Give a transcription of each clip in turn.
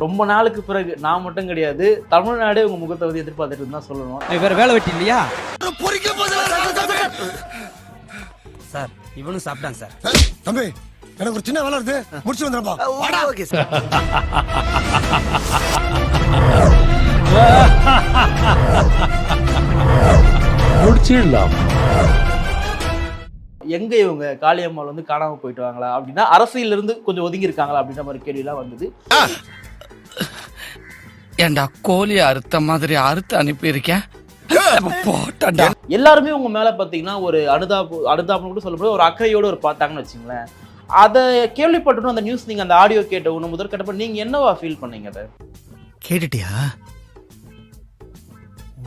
ரொம்ப நாளுக்கு பிறகு நான் மட்டும் கிடையாது தமிழ்நாடே உங்க முகத்தை வந்து எதிர்பார்த்துட்டு தான் சொல்லணும். வேற வேலை வெட்டி இல்லையா? சார் இவனும் சாப்பிட்டான் சார். தம்பி எனக்கு ஒரு சின்ன வேலை இருக்கு. முடிச்சு வந்துடுறப்பா. Okay sir. முடிச்சிடலாம். எங்க இவங்க காளியம்மாள் வந்து காணாம போயிட்டு வாங்களா? அப்படின்னா அரசியல்ல இருந்து கொஞ்சம் ஒதுங்கி இருக்காங்களா? அப்படின்ற மாதிரி கேள்வி எல்லாம் வந்தது ஏண்டா கோழி அறுத்த மாதிரி அறுத்து அனுப்பியிருக்கேன்? போட்டா எல்லாருமே உங்க மேல பாத்தீங்கன்னா ஒரு அனுதாபு அனுதாபம் கூட சொல்லப்படுது ஒரு அக்கறையோட ஒரு பார்த்தாங்கன்னு வச்சுங்களேன். அதை கேள்விப்பட்டணும் அந்த நியூஸ் நீங்க அந்த ஆடியோ கேட்ட ஒன்று முதற்கட்டப்ப நீங்க என்னவா ஃபீல் பண்ணீங்க அதை? கேட்டுட்டியா?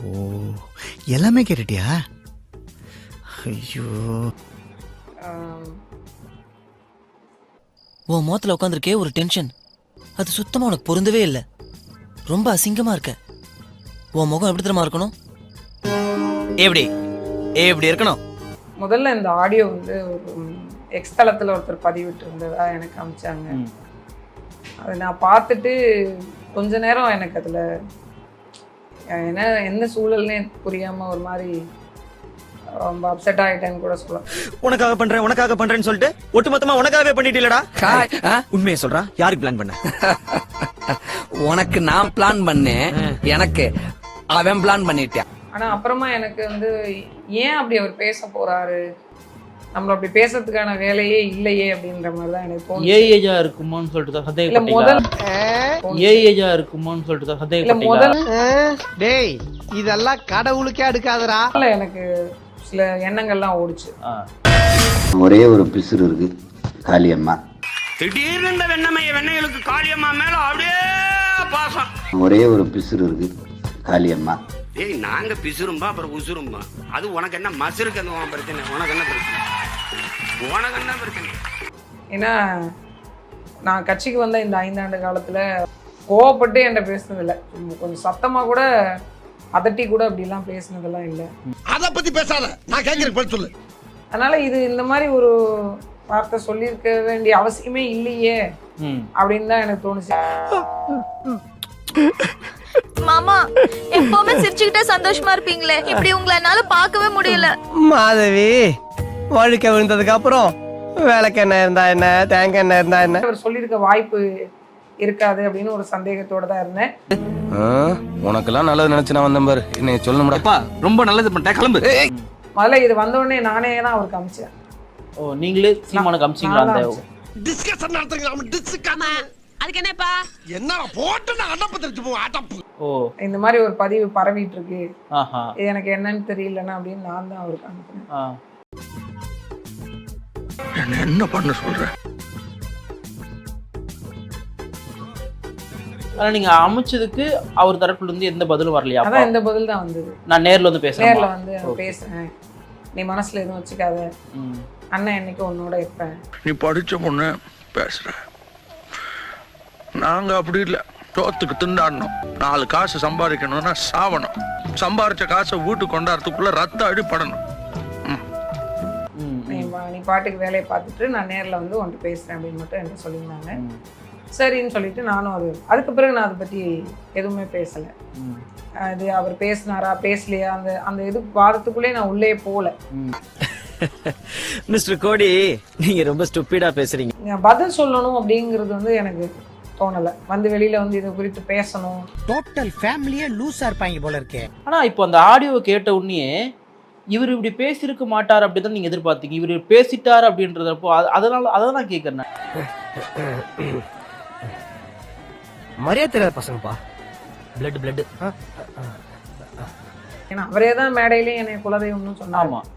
ஓ எல்லாமே கேட்டுட்டியா? ஐயோ. உன் முகத்துல உட்காந்துருக்கே ஒரு டென்ஷன் அது சுத்தமா உனக்கு பொருந்தவே இல்லை. ரொம்ப அசிங்கமா இருக்க. உன் முகம் எப்படி தெரியுமா இருக்கணும்? எப்படி? எப்படி இருக்கணும்? முதல்ல இந்த ஆடியோ வந்து ஒரு எக்ஸ் தளத்தில் ஒருத்தர் பதிவிட்டு இருந்ததா எனக்கு அமிச்சாங்க. அதை நான் பார்த்துட்டு கொஞ்ச நேரம் எனக்கு அதில் என்ன எந்த சூழல்னே புரியாமல் ஒரு மாதிரி ரொம்ப அப்செட் ஆகிட்டேன்னு கூட சொல்லலாம். உனக்காக பண்றேன் உனக்காக பண்றேன்னு சொல்லிட்டு ஒட்டுமொத்தமா உனக்காகவே பண்ணிட்டீலடா உண்மையை சொல்றா? யாருக்கு பிளான் பண்ண? உனக்கு நான் பிளான் பண்ணேன். எனக்கு அவன் பிளான் பண்ணிட்டான் ஆனால் அப்புறமா எனக்கு வந்து ஏன் அப்படி அவர் பேச போறாரு? நம்மள அப்படி பேசுறதுக்கான வேலையே இல்லையே அப்படின்ற மாதிரி தான் எனக்கு தோணுச்சு. ஏஏஜா இருக்குமான்னு சொல்லிட்டு தான் இல்ல முதல் ஏஏஜா இருக்குமான்னு சொல்லிட்டு தான் இல்ல சந்தேகப்பட்டீங்களா? முதல் டேய் இதெல்லாம் கடவுளுக்கே அடுக்காதடா. முதல்ல எனக்கு சில எண்ணங்கள்லாம் ஓடுச்சு. ஒரே ஒரு பிசுறு இருக்கு காளியம்மா. திடீர்னு இந்த வெண்ணமைய வெண்ணைகளுக்கு காளியம்மா மேல அப்படியே பாசம். ஒரே ஒரு பிசுறு இருக்கு காளியம்மா ஏய் நாங்க பிசுரும்பா அப்புறம் உசுரும்பா அது உனக்கு என்ன மசுருக்கு அந்த உன் பிரச்சனை? உனக்கு என்ன பிரச்சனை? உனக்கு என்ன பிரச்சனை? ஏன்னா நான் கட்சிக்கு வந்த இந்த ஐந்தாண்டு காலத்துல கோவப்பட்டு என்கிட்ட பேசுனதில்ல. கொஞ்சம் சத்தமா கூட அதட்டி கூட அப்படிலாம் பேசுனதெல்லாம் இல்லை. அத பத்தி பேசாத. நான் கேட்கறேன் பதில் சொல்லு. அதனால இது இந்த மாதிரி ஒரு வார்த்தை சொல்லியிருக்க வேண்டிய அவசியமே இல்லையே. ம். அப்படின்னு தான் எனக்கு தோணுச்சு. மாமா எப்பவுமே சிரிச்சுக்கிட்டே சந்தோஷமா இருப்பீங்களே. இப்படி உங்களை என்னால பார்க்கவே முடியல. மாதவி வழுக்க விழுந்ததுக்கு அப்புறம் விளக்கு என்ன இருந்தா என்ன தேங்காய் என்ன இருந்தா என்ன? அவர் சொல்லியிருக்க வாய்ப்பு இருக்காது அப்படின்னு ஒரு சந்தேகத்தோட தான் இருந்தேன். உனக்கெல்லாம் நல்லது நினைச்சு நான் வந்தேன் பாரு. என்னை சொல்லணும்டா. ரொம்ப நல்லது பண்ணிட்டேன் கிளம்பு. முதல்ல இது வந்த உடனே நானே தான் அவருக்கு அமிச்சேன். ஓ நீங்களே சீமானுக்கு அமிச்சிங்களா அந்த. டிஸ்கஷன் நடத்துறீங்க நம்ம டிஸ்கஷன் அதுக்கு என்னப்பா? என்ன போட்டு நான் அடப்பு தெரிஞ்சு போவோம் அடப்பு. ஓ. இந்த மாதிரி ஒரு பதிவு பரவிட்டு இருக்கு. ஆஹா. இது எனக்கு என்னன்னு தெரியலன்னா அப்படின்னு நான் தான் அவருக்கு அனுப்பினேன் ஆ. என்ன பண்ண சொல்ற? ஆனா நீங்க அமைச்சதுக்கு அவர் தரப்புல இருந்து எந்த பதிலும் வரலையா அப்பா? அதான் இந்த பதில் தான் வந்தது. நான் நேர்ல வந்து நேர்ல பேசுறேன் வந்து நான் பேசுறேன். நீ மனசுல எதுவும் வச்சுக்காத. அண்ணன் என்னைக்கு உன்னோட இருப்பேன் நீ படிச்ச பொண்ணு பேசுற. நாங்க அப்படி இல்ல. சோத்துக்கு திண்டாடணும். நாலு காசு சம்பாதிக்கணும்னா சாவணும். சம்பாரிச்ச காசை வீட்டுக்கு கொண்டாடுறதுக்குள்ள ரத்த அடிப்படணும் ம். நீ பா- நீ பாட்டுக்கு வேலையை பார்த்துட்டு நான் நேர்ல வந்து உன்கிட்ட பேசுறேன் அப்படின்னு மட்டும் என்கிட்ட சொல்லியிருந்தாங்க சரின்னு சொல்லிட்டு நானும் அது அதுக்கு பிறகு நான் அதை பத்தி எதுவுமே பேசல. அது அவர் பேசினாரா பேசலையா? அந்த அந்த இது வாதத்துக்குள்ளே நான் உள்ளே போகல ம். மிஸ்டர் கோடி நீங்க ரொம்ப ஸ்டூப்பிடா பேசுறீங்க. நான் பதில் சொல்லணும் அப்படிங்கிறது வந்து எனக்கு தோணலை. வந்து வெளியில வந்து இதை குறித்து பேசணும். டோட்டல் ஃபேமிலியே லூஸா இருப்பாங்க போல இருக்கே. ஆனா இப்போ அந்த ஆடியோ கேட்ட உடனே இவர் இப்படி பேசியிருக்க மாட்டார் அப்படின்னு தான் நீங்க எதிர்பார்த்தீங்க. இவர் பேசிட்டார் அப்படின்றதப்போ அது- அதனால அதை நான் கேட்கறேன் மரியாதை தெரியாத பசங்கப்பா. பிளட் பிளட் ஏன்னா அவரே தான் மேடையிலேயே என்னை குலதெய்வம்னு சொன்னாங்க ஆமா. ம்,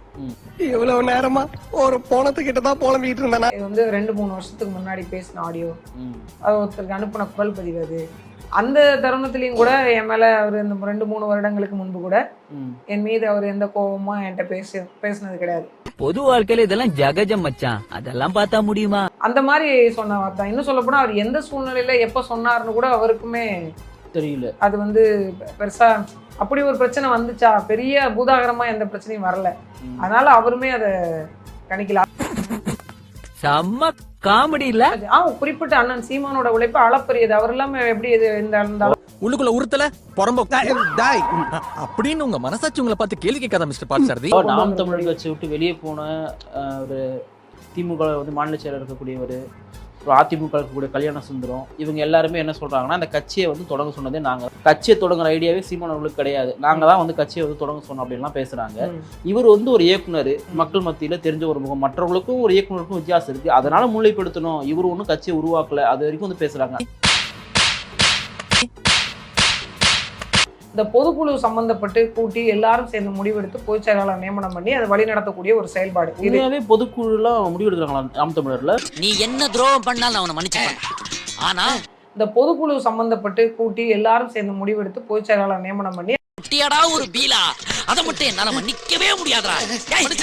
இவ்வளவு நேரமா ஒரு போனத்துக்கிட்ட தான் புலம்பிட்டு இருந்தேன்? இது வந்து ரெண்டு மூணு வருஷத்துக்கு முன்னாடி பேசின ஆடியோ அது ஒருத்தருக்கு அனுப்பின குரல் பதிவு அது. அந்த தருணத்துலையும் கூட என் மேல அவர் இந்த ரெண்டு மூணு வருடங்களுக்கு முன்பு கூட. என் மீது அவர் எந்த கோபமும் என்கிட்ட பேசி பேசினது கிடையாது. பொது வாழ்க்கையில இதெல்லாம் ஜகஜம் மச்சான். அதெல்லாம் பார்த்தா முடியுமா? அந்த மாதிரி சொன்ன வார்த்தை. இன்னும் சொல்ல போனா அவர் எந்த சூழ்நிலையில எப்ப சொன்னார்னு கூட அவருக்குமே தெரியல. அது வந்து பெருசா அப்படி ஒரு பிரச்சனை வந்துச்சா? பெரிய பூதாகரமா எந்த பிரச்சனையும் வரல. அதனால அவருமே அதை கணிக்கல. செம்ம காமெடி இல்ல? ஆ குறிப்பிட்ட அண்ணன் சீமானோட உழைப்பு அளப்பரியது. அவர் இல்லாம எப்படி இது இந்த அந்த உள்ளுக்குள்ள உறுத்தல? புறம்போ. அப்படின்னு உங்க மனசாட்சி உங்களை பார்த்து கேள்வி கேட்காத மிஸ்டர் பாட்சாரதி. இப்போ நாம் தமிழர் கட்சி விட்டு வெளியே போன அஹ், ஒரு திமுக வந்து மாநில செயலர் இருக்கக்கூடியவர் ஒரு அதிமுக இருக்கக்கூடிய கல்யாண சுந்தரம் இவங்க எல்லாருமே என்ன சொல்றாங்கன்னா அந்த கட்சியை வந்து தொடங்க சொன்னதே நாங்க. கட்சியை தொடங்குற ஐடியாவே சீமானவர்களுக்கு கிடையாது. நாங்க தான் வந்து கட்சியை வந்து தொடங்க சொன்னோம் அப்படின்லாம் பேசுறாங்க. ம். இவர் வந்து ஒரு இயக்குனர் மக்கள் மத்தியில தெரிஞ்ச ஒரு முகம். மற்றவங்களுக்கும் ஒரு இயக்குனருக்கும் வித்தியாசம் இருக்கு. அதனால முன்னிலைப்படுத்தணும். இவர் ஒன்றும் கட்சியை உருவாக்கல. அது வரைக்கும் வந்து பேசுறாங்க. இந்த பொதுக்குழு சம்பந்தப்பட்டு கூட்டி எல்லாரும் சேர்ந்து முடிவெடுத்து பொதுச் செயலாளர் நியமனம் பண்ணி அதை வழி நடத்தக்கூடிய ஒரு செயல்பாடு. இது உண்மையாவே பொதுக்குழுலாம் முடிவெடுக்கிறாங்களா நாம் தமிழர்ல? நீ என்ன துரோகம் பண்ணாலும் அவனை மன்னிச்சுப்பான். ஆனா இந்த பொதுக்குழு சம்பந்தப்பட்டு கூட்டி எல்லாரும் சேர்ந்து முடிவெடுத்து பொதுச் செயலாளர் நியமனம் பண்ணி குட்டியாடா ஒரு பீலா. அத மட்டும் என்னால மன்னிக்கவே முடியாதுடா.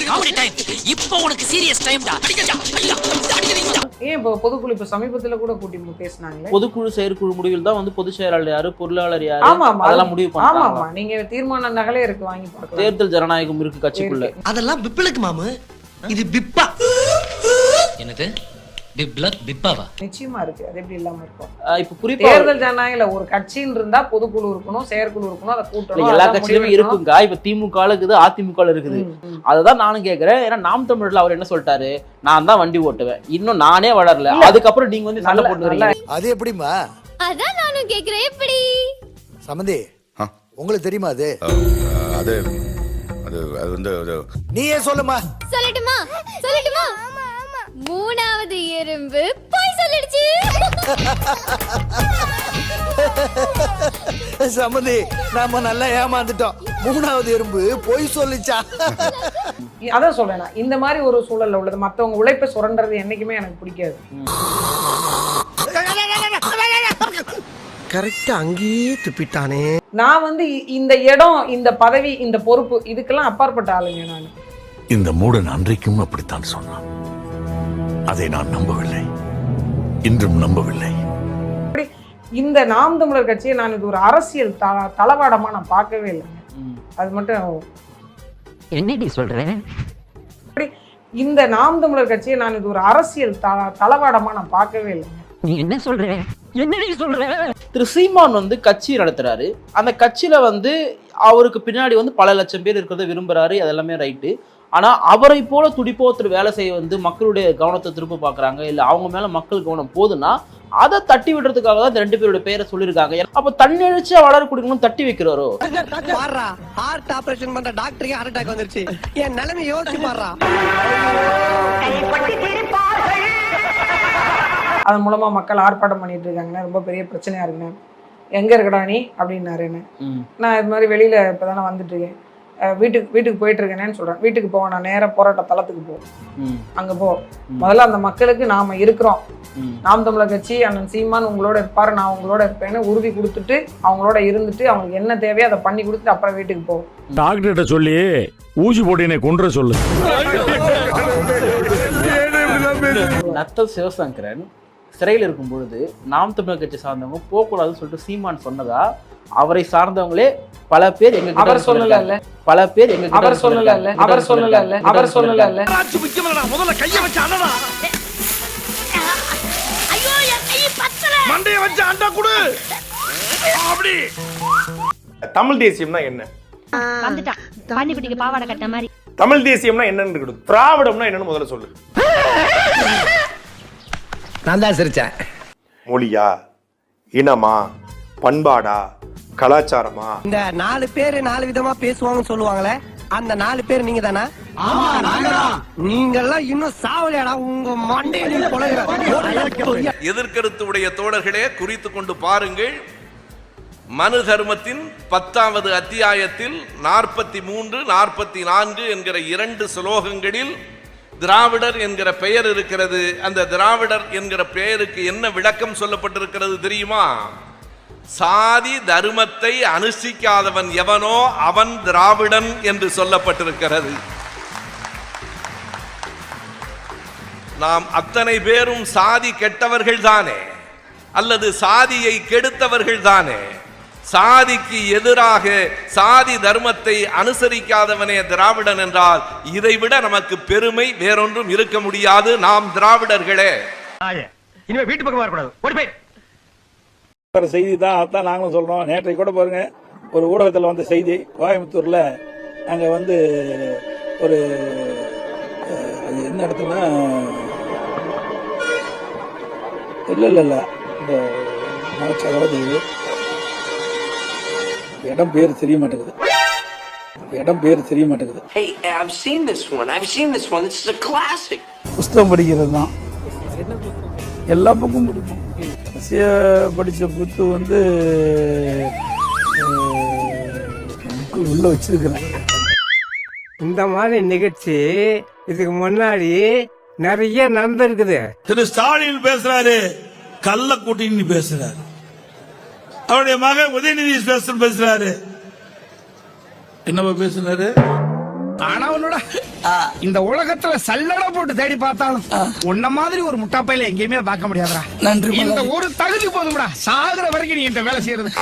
காமெடி டைம் இப்போ உனக்கு சீரியஸ் டைம்டா ஏன் இப்போ பொதுக்குழு இப்போ சமீபத்துல கூட கூட்டி பேசினாங்களே? பொதுக்குழு செயற்குழு முடிவில் தான் வந்து பொதுச் செயலாளர் யாரு பொருளாளர் யாரு? அதெல்லாம் முடிவு ஆமா பண்ணாங்க ஆமா. நீங்க தீர்மான நகலே இருக்கு வாங்கி பார்க்கலாம். தேர்தல் ஜனநாயகம் இருக்கு கட்சிக்குள்ள. அதெல்லாம் பிப்பிளுக்கு மாமு. இது பிப்பா என்னது? பிப்பாவா? நிச்சயமா இருக்கு. அது எப்படி இல்லாம இருக்கும்? இப்ப குறிப்பா தேர்தல் ஜனநாயகல ஒரு கட்சின்னு இருந்தா பொதுக்குழு இருக்கணும் செயற்குழு இருக்கணும் அதை கூட்டணும் எல்லா கட்சியிலுமே. இருக்குங்க. இப்ப திமுக இருக்குது அதிமுக இருக்குது. அததான் நானும் கேக்குறேன். ஏன்னா நாம் தமிழர்ல அவர் என்ன சொல்லிட்டாரு? நான் தான் வண்டி ஓட்டுவேன். இன்னும் நானே வளரல. அதுக்கப்புறம் நீங்க வந்து சண்டை போட்டு அது எப்படிமா அதான் நானும் கேக்குறேன். எப்படி? சமந்தி உங்களுக்கு தெரியுமா அது? அது அது வந்து நீயே சொல்லுமா சொல்லட்டுமா? சொல்லட்டுமா? மூணாவது எறும்பு போய் சொல்லிடுச்சு சமந்தி நாம நல்லா ஏமாந்துட்டோம். மூணாவது எறும்பு பொய் சொல்லிச்சா? அதான் சொல்றேன் நான். இந்த மாதிரி ஒரு சூழல்ல உள்ளது. மத்தவங்க உழைப்பை சுரண்டுறது என்னைக்குமே எனக்கு பிடிக்காது. கரெக்டா அங்கேயே துப்பிட்டானே. நான் வந்து இந்த இடம் இந்த பதவி இந்த பொறுப்பு இதுக்கெல்லாம் அப்பாற்பட்ட ஆளுங்க நான். இந்த மூடன் அன்றைக்கும் அப்படித்தான் சொன்னான். அதை நான் நம்பவில்லை. இன்றும் நம்பவில்லை. இந்த நாம் தமிழர் கட்சியை நான் இது ஒரு அரசியல் த தளவாடமா நான் பார்க்கவே இல்லைங்க ம். அது மட்டும் என்னடி சொல்றேன் இந்த நாம் தமிழர் கட்சியை நான் இது ஒரு அரசியல் த தளவாடமா நான் பார்க்கவே இல்லைங்க நீ என்ன சொல்ற? என்னடி சொல்ற? திரு சீமான் வந்து கட்சி நடத்துறாரு. அந்த கட்சியில வந்து அவருக்கு பின்னாடி வந்து பல லட்சம் பேர் இருக்கிறத விரும்புறாரு. அதெல்லாமே ரைட்டு. ஆனா அவரை போல துடிப்போ ஒருத்தர் வேலை செய்ய வந்து மக்களுடைய கவனத்தை திருப்ப பாக்குறாங்க இல்ல அவங்க மேல மக்கள் கவனம் போதுன்னா அதை தட்டி விடுறதுக்காக தான் இந்த ரெண்டு பேரோட பேரை சொல்லியிருக்காங்க. அப்ப தன்னெழுச்சியா வளர குடிக்கணும் தட்டி வைக்கிறாரோ? ஹார்ட் ஆபரேஷன் பண்ற டாக்டருக்கு ஹார்ட் அட்டாக் வந்துருச்சு. என் நிலைமை யோசிச்சு பாடுறா அதன் மூலமா மக்கள் ஆர்ப்பாட்டம் பண்ணிட்டு இருக்காங்கண்ணே ரொம்ப பெரிய பிரச்சனையா இருக்குண்ணே எங்க இருக்கடா நீ? அப்படின்னாரு என்ன. நான் இது மாதிரி வெளியில இப்பதானே வந்துட்டு இருக்கேன். வீட்டுக்கு வீட்டுக்கு போயிட்டு இருக்கேனேன்னு சொல்றேன். வீட்டுக்கு போவேன் நான் நேரா போராட்ட தளத்துக்கு போ. ம், அங்க போ. முதல்ல அந்த மக்களுக்கு நாம இருக்கிறோம். நாம் தமிழர் கட்சி அண்ணன் சீமான் உங்களோட இருப்பாரு நான் உங்களோட இருப்பேன்னு உறுதி கொடுத்துட்டு அவங்களோட இருந்துட்டு அவங்களுக்கு என்ன தேவையோ அதை பண்ணி கொடுத்துட்டு அப்புறம் வீட்டுக்கு போ. டாக்டர்கிட்ட சொல்லி ஊசி போட்டு என்னை கொன்ற சொல்லு. நத்தல் சிவசங்கரன் சிறையில் இருக்கும் பொழுது நாம் தமிழர் கட்சி சார்ந்தவங்க போகக்கூடாதுன்னு சொல்லிட்டு சீமான் சொன்னதா? அவரை சார்ந்தவங்களே பல பேர் எங்க அவர் சொல்லல இல்ல. பல பேர் எங்க அவர் சொல்லல. அவர் சொல்லல இல்ல. அவர் சொல்லல இல்ல. முதல்ல கைய வச்சு அண்ணனா ஐயோ என் கை பத்தல. மண்டைய வச்சு அண்டா குடு. அப்படி. தமிழ் தேசியம்னா என்ன? வந்துட்டான். பாண்டி குட்டிக்கு பாவாடை கட்ட மாதிரி. தமிழ் தேசியம்னா என்னன்னு இருக்குது திராவிடம்னா என்னன்னு முதல்ல சொல்லு. நான் தான் சிரிச்சேன். மொழியா இனமா பண்பாடா கலாச்சாரமா? இந்த நாலு பேரு நாலு விதமா பேசுவாங்கன்னு சொல்லுவாங்களே அந்த நாலு பேர் நீங்க தானா? நீங்க எல்லாம் இன்னும் சாவலையாடா உங்க மண்டையை பொழகிற எதிர்கருத்து உடைய தோழர்களே குறித்து கொண்டு பாருங்கள். மனு தர்மத்தின் பத்தாவது அத்தியாயத்தில் நாற்பத்தி மூன்று நாற்பத்தி நான்கு என்கிற இரண்டு சுலோகங்களில் திராவிடர் என்கிற பெயர் இருக்கிறது. அந்த திராவிடர் என்கிற பெயருக்கு என்ன விளக்கம் சொல்லப்பட்டிருக்கிறது தெரியுமா? சாதி தர்மத்தை அனுஷ்டிக்காதவன் எவனோ அவன் திராவிடன் என்று சொல்லப்பட்டிருக்கிறது. நாம் அத்தனை பேரும் சாதி கெட்டவர்கள் தானே அல்லது சாதியை கெடுத்தவர்கள் தானே சாதிக்கு எதிராக சாதி தர்மத்தை அனுசரிக்காதவனே திராவிடன் என்றால் இதைவிட நமக்கு பெருமை வேறொன்றும் இருக்க முடியாது. நாம் திராவிடர்களே. இனிமே வீட்டு பக்கம் வரக்கூடாது. ஒரு செய்தி தான் அதான் நாங்களும் சொல்றோம். நேற்றை கூட பாருங்க ஒரு ஊடகத்தில் வந்த செய்தி கோயம்புத்தூர்ல அங்க வந்து ஒரு அது என்ன இடத்துல இல்ல இல்ல இல்ல. இந்த அதாவது இடம் பேர் தெரிய மாட்டேங்குது. இடம் பேர் தெரிய மாட்டேங்குது. Hey, I've seen this one. I've seen this one. This is a classic. புஸ்தகம் படிக்கிறது தான். எல்லா பக்கமும் படிப்போம். ரஷ்ய படித்த புத்து வந்து உள்ள வச்சிருக்கிறேன். இந்த மாதிரி நிகழ்ச்சி இதுக்கு முன்னாடி நிறைய நடந்திருக்குது. திரு ஸ்டாலின் பேசுறாரு கள்ள கூட்டின்னு பேசுறாரு. அவருடைய மகன் உதயநிதி பேசுறாரு. என்னவா பேசுறாரு? ஆனவனோட இந்த உலகத்துல சல்லட போட்டு தேடி பார்த்தாலும் உன்ன மாதிரி ஒரு முட்டாப்பையில எங்கேயுமே பார்க்க முடியாதுடா. நன்றி இந்த ஒரு தகுதி போதும்டா. சாகுற வரைக்கும் நீ இந்த வேலை செய்யறது